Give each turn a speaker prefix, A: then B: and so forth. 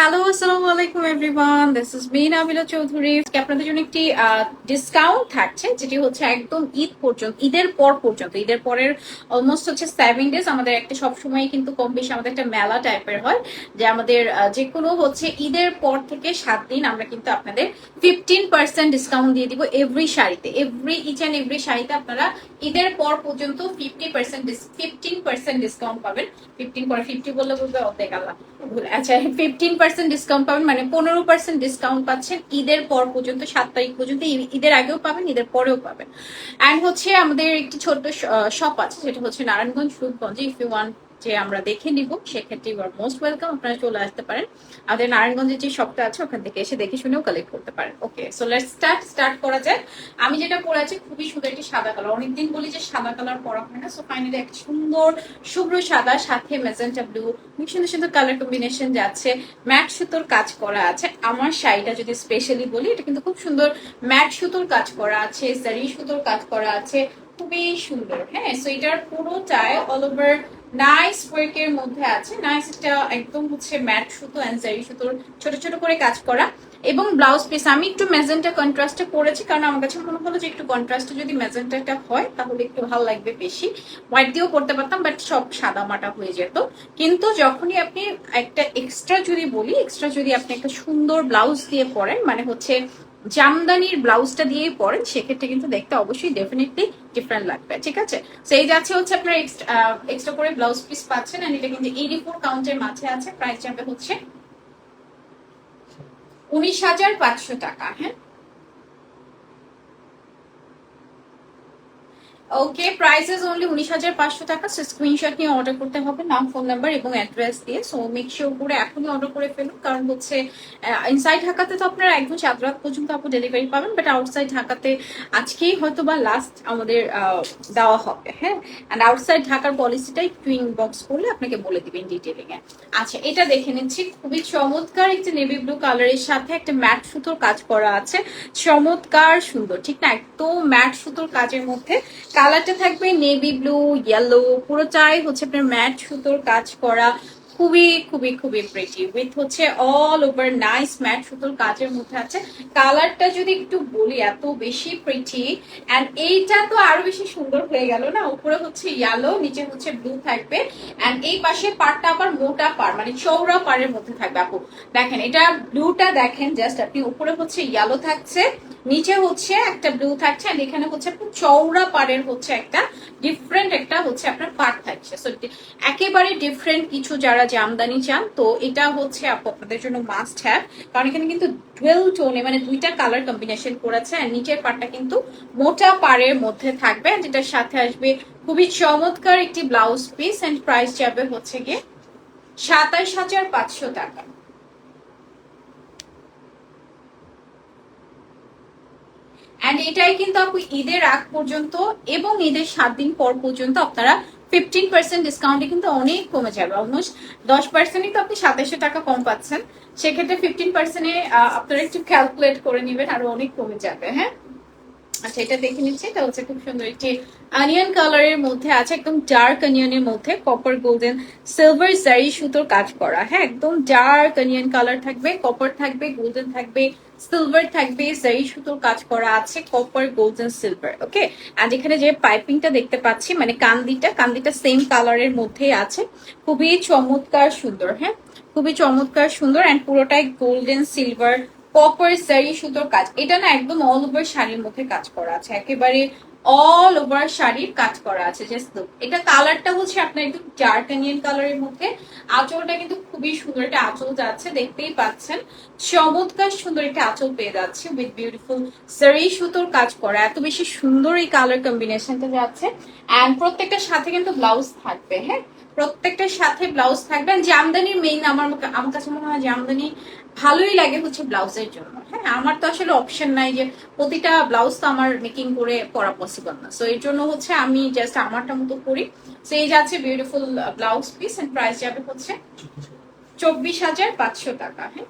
A: Hello আসসালামু আলাইকুম everyone this is me Nabila Chowdhury আপনাদের জন্য একটি ডিসকাউন্ট থাকছে, যেটি হচ্ছে একদম ঈদ পর্যন্ত, ঈদের পর পর্যন্ত, ঈদের পরের অলমোস্ট হচ্ছে সেভেন ডেজ আমাদের একটা সবসময় কিন্তু কম বেশি আমাদের একটা মেলা টাইপের হয়, যে আমাদের যে কোনো হচ্ছে ঈদের পর থেকে সাত দিন আমরা কিন্তু আপনাদের ফিফটিন পার্সেন্ট ডিসকাউন্ট দিয়ে দিব এভরি শাড়িতে। এভরি ইচ অ্যান্ড এভরি শাড়িতে আপনারা ঈদের পর পর্যন্ত fifty percent fifteen percent discount পাবেন। ফিফটিন পরে ফিফটি বললে বলবে অর্ধেক আল্লাহ। আচ্ছা ফিফটিন পার্সেন্ট ডিসকাউন্ট পাবেন মানে পনেরো পার্সেন্ট ডিসকাউন্ট পাচ্ছেন ঈদের পর পর্যন্ত, সাত তারিখ পর্যন্ত ঈদের আগেও পাবেন, ঈদের পরেও পাবেন। অ্যান্ড হচ্ছে আমাদের একটি ছোট্ট শপ আছে যেটা হচ্ছে নারায়ণগঞ্জ, রূপগঞ্জে ইফ ইউ ওয়ান যে আমরা দেখে নিব, সেক্ষেত্রে ইউ আর মোস্ট ওয়েলকাম আপনারা চলে আসতে পারেন। আমাদের নারায়ণগঞ্জের যে শপটা আছে, ওখান থেকে এসে দেখে শুনেও কালেক্ট করতে পারেন। Okay so let's start start করা যায় আমি যেটা পরে আছি, খুবই সুন্দর একটি সাদা কালার অনেকদিন বলি যে সাদা কালার পরা হয় না সো ফাইনালি একটা সুন্দর শুভ্র সাদা, সাথে মেজেন্টা ব্লু খুব সুন্দর সুন্দর কালার কম্বিনেশন যাচ্ছে। ম্যাট সুতোর কাজ করা আছে। আমার শাড়িটা যদি স্পেশালি বলি, এটা কিন্তু খুব সুন্দর ম্যাট সুতোর কাজ করা আছে জারি সুতোর কাজ করা আছে। খুবই সুন্দর হ্যাঁ? সো এটার পুরোটাই অল ওভার নাইস ওয়ার্কের মধ্যে আছে। নাইস একদম হচ্ছে ম্যাট সুতো সুতোর ছোট ছোট করে কাজ করা। এবং ব্লাউজ পিস আমি একটু মেজেন্টা কন্ট্রাস্টে করেছি কারণ আমার কাছে মনে হলো যে একটু কন্ট্রাস্টে যদি মেজেন্টাটা হয়, তাহলে একটু ভালো লাগবে বেশি। হোয়াইট দিয়েও করতে পারতাম বাট সব সাদা মাটা হয়ে যেত। কিন্তু যখনই আপনি একটা এক্সট্রা যদি বলি এক্সট্রা যদি আপনি একটা সুন্দর ব্লাউজ দিয়ে পরেন মানে হচ্ছে জামদানির ব্লাউজটা দিয়ে পরেন, সেক্ষেত্রে কিন্তু দেখতে অবশ্যই ডেফিনেটলি ডিফারেন্ট লাগবে, ঠিক আছে? তো এই যাচ্ছে হচ্ছে আপনার এক্সট্রা করে ব্লাউজ পিস পাচ্ছেন আর এটা কিন্তু এইটি ফোর কাউন্টের মাঝে আছে প্রাইস যাবে হচ্ছে উনিশ হাজার পাঁচশো টাকা হ্যাঁ? ওকে প্রাইসেস অনলি উনিশ হাজার পাঁচশো টাকা। স্ক্রিনশট নিয়ে অর্ডার করতে হবে, নাম ফোন নাম্বার এবং অ্যাড্রেস দিয়ে। সো মেক শিওর করে এখনই অর্ডার করে ফেলুন। কারণ হচ্ছে ইনসাইড ঢাকাতে তো আপনারা একদম সাত রাত পর্যন্ত আপনি ডেলিভারি পাবেন বাট আউটসাইড ঢাকাতে আজকেই হয়তো বা লাস্ট আমাদের দেওয়া হবে হ্যাঁ? অ্যান্ড আউটসাইড ঢাকার পলিসিটা একটু ইনবক্স করলে আপনাকে বলে দিবেন ডিটেলিং এ আচ্ছা এটা দেখে নিচ্ছি। খুবই চমৎকার একটি নেভি ব্লু কালারের সাথে একটা ম্যাট সুতোর কাজ করা আছে। চমৎকার সুন্দর, ঠিক না? একদম ম্যাট সুতোর কাজের মধ্যে। কালারটা থাকবে নেভি ব্লু ইয়েলো পুরোটাই হচ্ছে আপনার ম্যাট সুতোর কাজ করা। খুবই খুবই খুবই প্রিটি উইথ হচ্ছে অল ওভার নাইস ম্যাট সুতোর কাজের মধ্যে আছে। কালারটা যদি একটু বলি, এত বেশি প্রিটি অ্যান্ড এইটা তো আরও বেশি সুন্দর হয়ে গেল না? উপরে হচ্ছে ইয়েলো নিচে হচ্ছে ব্লু থাকবে। অ্যান্ড এই পাশে পাড়টা আবার মোটা পাড় মানে চৌড়া পাড়ের মধ্যে থাকবে। আপু, দেখেন, এটা ব্লুটা দেখেন জাস্ট আপনি উপরে হচ্ছে ইয়েলো থাকছে। নিচে হচ্ছে একটা ব্লু থাকছে আর এখানে হচ্ছে আপনার চৌড়া পাড়ের হচ্ছে একটা ডিফারেন্ট একটা হচ্ছে আপনার পাড় থাকছে। একেবারে ডিফারেন্ট কিছু যারা জামদানি চান, তো এটা হচ্ছে আপু আপনাদের জন্য মাস্ট হ্যাভ কারণ এখানে কিন্তু ডুয়েল টোনে মানে দুইটা কালার কম্বিনেশন করেছে আর নিচের পাড়টা কিন্তু মোটা পাড়ের মধ্যে থাকবে যেটার সাথে আসবে খুবই চমৎকার একটি ব্লাউজ পিস এন্ড প্রাইস যাবে হচ্ছে গিয়ে সাতাইশ হাজার পাঁচশো টাকা। অ্যান্ড এটাই কিন্তু আপু ঈদের আগ পর্যন্ত এবং ঈদের সাত দিন পর পর্যন্ত আপনারা ফিফটিন পার্সেন্ট ডিসকাউন্টে কিন্তু অনেক কমে যাবে। অলমোস্ট দশ পার্সেন্টই তো আপনি সাতাশশো টাকা কম পাচ্ছেন। সেক্ষেত্রে ফিফটিন পার্সেন্টে আপনারা একটু ক্যালকুলেট করে নেবেন, আরও অনেক কমে যাবে হ্যাঁ? আচ্ছা এটা দেখে নিচ্ছি, এটা হচ্ছে খুব সুন্দর একটি অনিয়ন কালারের মধ্যে আছে, একদম ডার্ক অনিয়নের মধ্যে কপার গোল্ডেন সিলভার জারি সুতোর কাজ করা। হ্যাঁ একদম ডার্ক অনিয়ন কালার থাকবে কপার থাকবে গোল্ডেন থাকবে সিলভার থাকবে জারি সুতোর কাজ করা আছে কপার গোল্ডেন সিলভার ওকে আর এখানে যে পাইপিংটা দেখতে পাচ্ছি মানে কান্দিটা কান্দিটা সেম কালারের মধ্যেই আছে, খুবই চমৎকার সুন্দর হ্যাঁ? খুবই চমৎকার সুন্দর অ্যান্ড পুরোটাই গোল্ডেন সিলভার কপার জারি সুতোর কাজ। এটা না একদম অল ওভার শাড়ির মধ্যে কাজ করা আছে। একেবারে অল ওভার শাড়ির কাজ করা আছে। জাস্ট এটা কালারটা হচ্ছে আপনার একদম ডার্ক কালারের মধ্যে। আঁচলটা কিন্তু খুবই সুন্দর একটা আঁচল যাচ্ছে, দেখতেই পাচ্ছেন। চমৎকার সুন্দর একটা আঁচল পেয়ে যাচ্ছে উইথ বিউটিফুল সারি সুতোর কাজ করা। এত বেশি সুন্দর এই কালার কম্বিনেশনটা যাচ্ছে। অ্যান্ড প্রত্যেকটার সাথে কিন্তু ব্লাউজ থাকবে হ্যাঁ? প্রত্যেকটার সাথে ব্লাউজ থাকবে। আর জামদানির মেইন আমার আমার কাছে মনে হয় জামদানি ভালোই লাগে হচ্ছে ব্লাউজের জন্য। হ্যাঁ আমার তো আসলে অপশন নাই যে প্রতিটা ব্লাউজ তো আমার মেকিং করে পরা পসিবল না। সো এর জন্য হচ্ছে আমি জাস্ট আমারটা মতো করি। সো এই যাচ্ছে beautiful blouse piece and price যাবে হচ্ছে চব্বিশ হাজার পাঁচশো টাকা হ্যাঁ।